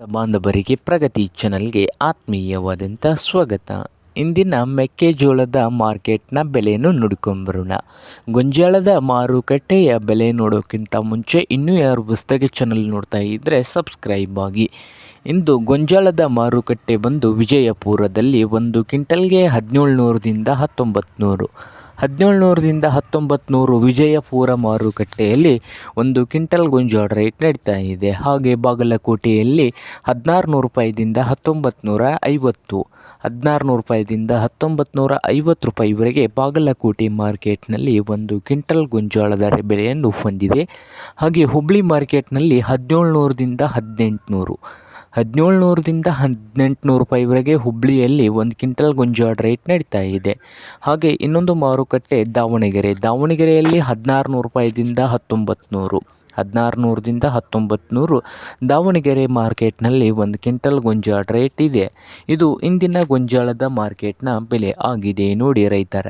ಬಾಂಧವರಿಗೆ ಪ್ರಗತಿ ಚಾನಲ್ಗೆ ಆತ್ಮೀಯವಾದಂಥ ಸ್ವಾಗತ. ಇಂದಿನ ಮೆಕ್ಕೆಜೋಳದ ಮಾರ್ಕೆಟ್ನ ಬೆಲೆಯನ್ನು ನೋಡ್ಕೊಂಬರೋಣ. ಗೊಂಜಾಳದ ಮಾರುಕಟ್ಟೆಯ ಬೆಲೆ ನೋಡೋಕ್ಕಿಂತ ಮುಂಚೆ ಇನ್ನೂ ಯಾರು ಪುಸ್ತಕ ಚಾನಲ್ ನೋಡ್ತಾ ಇದ್ದರೆ ಸಬ್ಸ್ಕ್ರೈಬ್ ಆಗಿ. ಇಂದು ಗೊಂಜಾಳದ ಮಾರುಕಟ್ಟೆ ಬಂದು ವಿಜಯಪುರದಲ್ಲಿ ಒಂದು ಕ್ವಿಂಟಲ್ಗೆ ಹದಿನೇಳು ನೂರರಿಂದ ಹತ್ತೊಂಬತ್ತು ನೂರು. ಹದಿನೇಳು ನೂರರಿಂದ ಹತ್ತೊಂಬತ್ತು ನೂರು ವಿಜಯಪುರ ಮಾರುಕಟ್ಟೆಯಲ್ಲಿ ಒಂದು ಕ್ವಿಂಟಲ್ ಗುಂಜಾಳ ರೇಟ್ ನಡೀತಾ ಇದೆ. ಹಾಗೆ ಬಾಗಲಕೋಟೆಯಲ್ಲಿ ಹದಿನಾರು ನೂರು ರೂಪಾಯಿದಿಂದ ಹತ್ತೊಂಬತ್ತು ನೂರ ಐವತ್ತು ಹದಿನಾರು ನೂರು ರೂಪಾಯಿದಿಂದ ಹತ್ತೊಂಬತ್ತು ನೂರ ಐವತ್ತು ರೂಪಾಯಿವರೆಗೆ ಬಾಗಲಕೋಟೆ ಮಾರ್ಕೆಟ್ನಲ್ಲಿ ಒಂದು ಕ್ವಿಂಟಲ್ ಗುಂಜಾಳದ ಬೆಲೆಯನ್ನು ಹೊಂದಿದೆ. ಹಾಗೆ ಹುಬ್ಳಿ ಮಾರ್ಕೆಟ್ನಲ್ಲಿ ಹದಿನೇಳು ನೂರದಿಂದ ಹದಿನೆಂಟುನೂರು ಹದಿನೇಳು ನೂರದಿಂದ ಹದಿನೆಂಟುನೂರು ರೂಪಾಯಿವರೆಗೆ ಹುಬ್ಬಳ್ಳಿಯಲ್ಲಿ ಒಂದು ಕ್ವಿಂಟಲ್ ಗೊಂಜಾಳ ರೇಟ್ ನಡೀತಾ ಇದೆ. ಹಾಗೆ ಇನ್ನೊಂದು ಮಾರುಕಟ್ಟೆ ದಾವಣಗೆರೆ. ದಾವಣಗೆರೆಯಲ್ಲಿ ಹದಿನಾರು ನೂರು ರೂಪಾಯಿದಿಂದ ಹತ್ತೊಂಬತ್ತು ನೂರು ಹದಿನಾರು ನೂರದಿಂದ ಹತ್ತೊಂಬತ್ತು ನೂರು ದಾವಣಗೆರೆ ಮಾರ್ಕೆಟ್ನಲ್ಲಿ ಒಂದು ಕ್ವಿಂಟಲ್ ಗೊಂಜಾಳ ರೇಟ್ ಇದೆ. ಇದು ಇಂದಿನ ಗೊಂಜಾಳದ ಮಾರ್ಕೆಟ್ನ ಬೆಲೆ ಆಗಿದೆ ನೋಡಿ ರೈತರ.